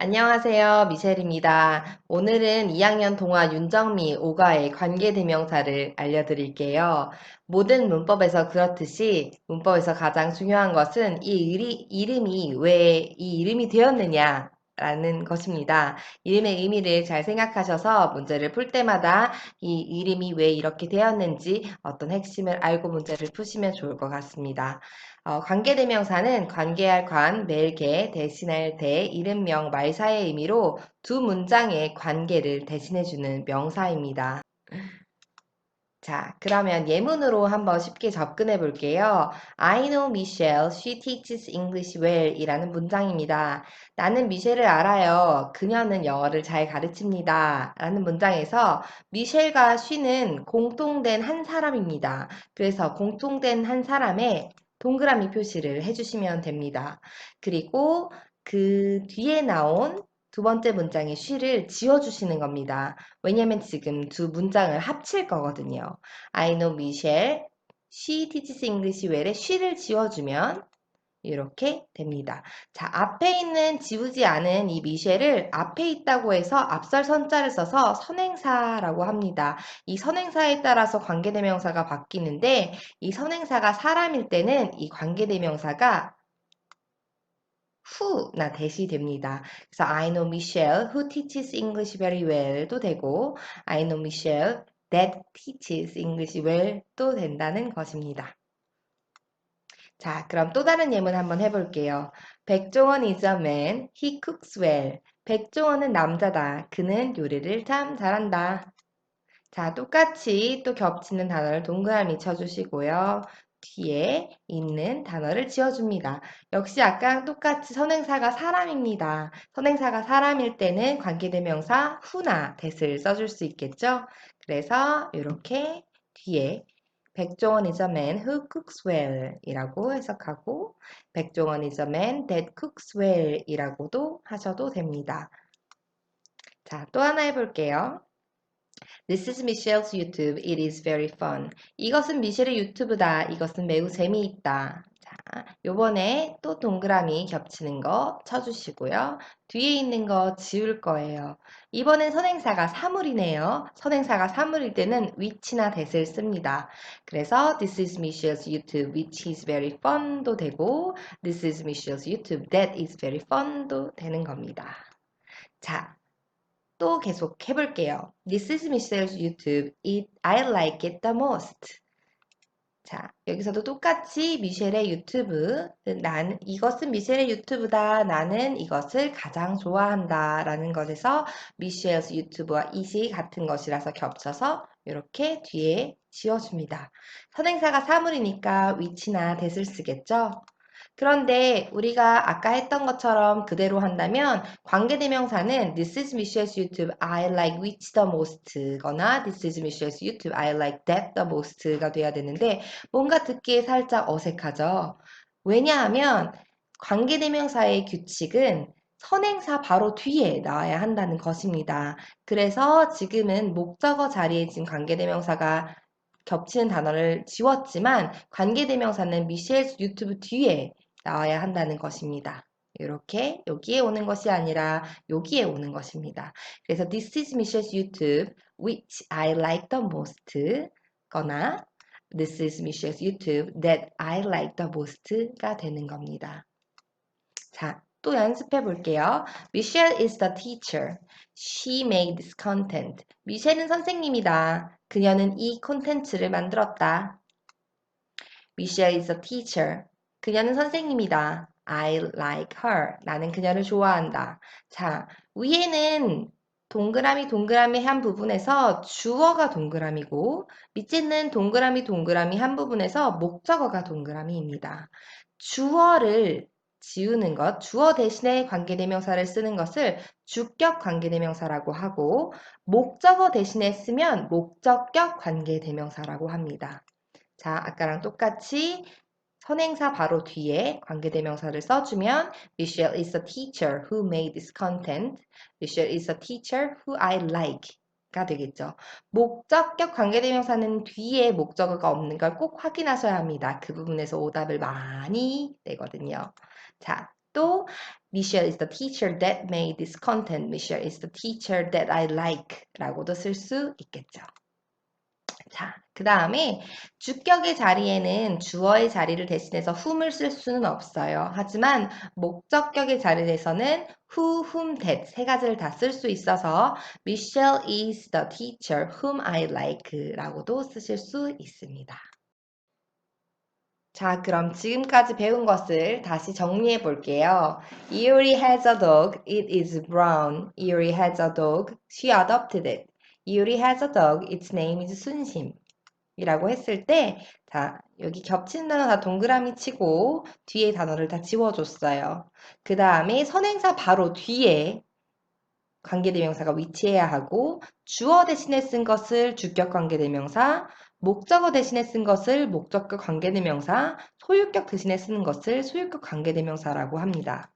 안녕하세요. 미셸입니다. 오늘은 2학년 동화 윤정미 오가의 관계 대명사를 알려드릴게요. 모든 문법에서 그렇듯이 문법에서 가장 중요한 것은 이 의리, 이름이 왜 이 이름이 되었느냐 라는 것입니다. 이름의 의미를 잘 생각하셔서 문제를 풀 때마다 이 이름이 왜 이렇게 되었는지 어떤 핵심을 알고 문제를 푸시면 좋을 것 같습니다. 어, 관계대명사는 관계할 관, 멜게, 대신할 대, 이름명, 말사의 의미로 두 문장의 관계를 대신해주는 명사입니다. 자, 그러면 예문으로 한번 쉽게 접근해 볼게요. I know Michelle. She teaches English well. 이라는 문장입니다. 나는 미셸을 알아요. 그녀는 영어를 잘 가르칩니다. 라는 문장에서 미셸과 she는 공통된 한 사람입니다. 그래서 공통된 한 사람의 동그라미 표시를 해주시면 됩니다. 그리고 그 뒤에 나온 두 번째 문장의 she를 지워주시는 겁니다. 왜냐면 지금 두 문장을 합칠 거거든요. I know Michelle, she teaches English well에 she를 지워주면 이렇게 됩니다. 자, 앞에 있는 지우지 않은 이 미셸을 앞에 있다고 해서 앞설 선자를 써서 선행사라고 합니다. 이 선행사에 따라서 관계대명사가 바뀌는데 이 선행사가 사람일 때는 이 관계대명사가 who나 대시 됩니다. 그래서 I know Michelle who teaches English very well도 되고 I know Michelle that teaches English well도 된다는 것입니다. 자, 그럼 또 다른 예문 한번 해볼게요. 백종원 is a man, he cooks well. 백종원은 남자다. 그는 요리를 참 잘한다. 자, 똑같이 또 겹치는 단어를 동그라미 쳐주시고요. 뒤에 있는 단어를 지어줍니다. 역시 아까랑 똑같이 선행사가 사람입니다. 선행사가 사람일 때는 관계대명사 who나 that을 써줄 수 있겠죠? 그래서 이렇게 뒤에 백종원 is a man who cooks well 이라고 해석하고 백종원 is a man that cooks well 이라고도 하셔도 됩니다. 자, 또 하나 해볼게요. This is Michelle's YouTube. It is very fun. 이것은 미셸의 유튜브다. 이것은 매우 재미있다. 자, 요번에 또 동그라미 겹치는 거 쳐주시고요. 뒤에 있는 거 지울 거예요. 이번엔 선행사가 사물이네요. 선행사가 사물일 때는 which나 that을 씁니다. 그래서 This is Michelle's YouTube, which is very fun도 되고 This is Michelle's YouTube, that is very fun도 되는 겁니다. 자, 또 계속 해볼게요. This is Michelle's YouTube. It, I like it the most. 자, 여기서도 똑같이 미셸의 유튜브, 나는, 이것은 미셸의 유튜브다. 나는 이것을 가장 좋아한다. 라는 것에서 미셸's 유튜브와 it이 같은 것이라서 겹쳐서 이렇게 뒤에 지워줍니다. 선행사가 사물이니까 which나 that을 쓰겠죠? 그런데 우리가 아까 했던 것처럼 그대로 한다면 관계대명사는 This is Michelle's YouTube, I like which the most 거나 This is Michelle's YouTube, I like that the most가 돼야 되는데 뭔가 듣기에 살짝 어색하죠. 왜냐하면 관계대명사의 규칙은 선행사 바로 뒤에 나와야 한다는 것입니다. 그래서 지금은 목적어 자리에 지금 관계대명사가 겹치는 단어를 지웠지만 관계대명사는 미셸 유튜브 뒤에 나와야 한다는 것입니다. 이렇게 여기에 오는 것이 아니라 여기에 오는 것입니다. 그래서 This is Michelle's YouTube, which I like the most 거나 This is Michelle's YouTube that I like the most가 되는 겁니다. 자, 또 연습해 볼게요. Michelle is the teacher. She made this content. 미셸은 선생님이다. 그녀는 이 콘텐츠를 만들었다. Michelle is a teacher. 그녀는 선생님이다. I like her. 나는 그녀를 좋아한다. 자, 위에는 동그라미 동그라미 한 부분에서 주어가 동그라미고 밑에는 동그라미 동그라미 한 부분에서 목적어가 동그라미입니다. 주어를 지우는 것, 주어 대신에 관계대명사를 쓰는 것을 주격 관계대명사라고 하고 목적어 대신에 쓰면 목적격 관계대명사라고 합니다. 자, 아까랑 똑같이 선행사 바로 뒤에 관계대명사를 써주면 Michelle is a teacher who made this content. Michelle is a teacher who I like. 가 되겠죠. 목적격 관계대명사는 뒤에 목적어가 없는 걸 꼭 확인하셔야 합니다. 그 부분에서 오답을 많이 내거든요. 자, 또 Michelle is the teacher that made this content. Michelle is the teacher that I like 라고도 쓸 수 있겠죠. 자, 그 다음에 주격의 자리에는 주어의 자리를 대신해서 whom을 쓸 수는 없어요. 하지만 목적격의 자리에서는 who, whom, that 세 가지를 다 쓸 수 있어서 Michelle is the teacher whom I like 라고도 쓰실 수 있습니다. 자, 그럼 지금까지 배운 것을 다시 정리해 볼게요. Yuri has a dog. It is brown. Yuri has a dog. She adopted it. Yuri has a dog. Its name is 순심. 이라고 했을 때, 자, 여기 겹치는 단어 다 동그라미 치고 뒤에 단어를 다 지워줬어요. 그 다음에 선행사 바로 뒤에 관계대명사가 위치해야 하고 주어 대신에 쓴 것을 주격 관계대명사, 목적어 대신에 쓴 것을 목적격 관계대명사, 소유격 대신에 쓰는 것을 소유격 관계대명사라고 합니다.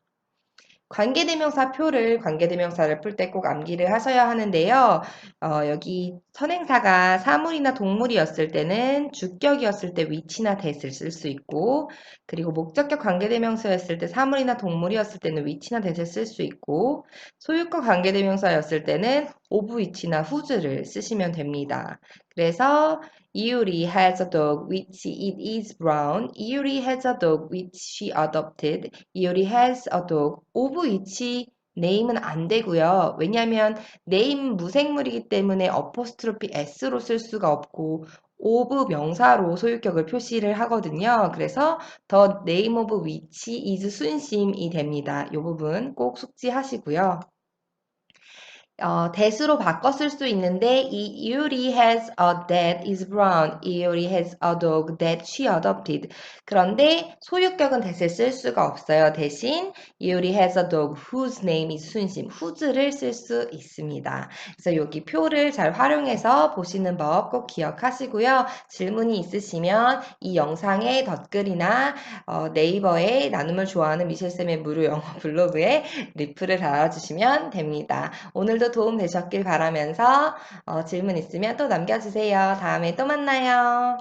관계대명사 표를 관계대명사를 풀 때 꼭 암기를 하셔야 하는데요. 어, 여기 선행사가 사물이나 동물이었을 때는 주격이었을 때 위치나 that을 쓸 수 있고 그리고 목적격 관계대명사였을 때 사물이나 동물이었을 때는 위치나 that을 쓸 수 있고 소유격 관계대명사였을 때는 of 위치나 whose를 쓰시면 됩니다. 그래서 이유리 has a dog which it is brown. 이유리 has a dog which she adopted. 이유리 has a dog of which name은 안 되고요. 왜냐하면 name 무생물이기 때문에 어포스트로피 s로 쓸 수가 없고 of 명사로 소유격을 표시를 하거든요. 그래서 the name of which is 순심이 됩니다. 이 부분 꼭 숙지하시고요. 어, 바꿔 쓸수 있는데 이 Yuri has a that is brown. Yuri has a dog that she adopted. 그런데 소유격은 that을 쓸 수가 없어요. 대신 Yuri has a dog whose name is 순심. whose를 쓸 수 있습니다. 그래서 여기 표를 잘 활용해서 보시는 법 꼭 기억하시고요. 질문이 있으시면 이 영상의 덧글이나 어, 네이버에 나눔을 좋아하는 미셸쌤의 무료 영어 블로그에 리플을 달아주시면 됩니다. 오늘도 도움 되셨길 바라면서 어, 질문 있으면 또 남겨주세요. 다음에 또 만나요.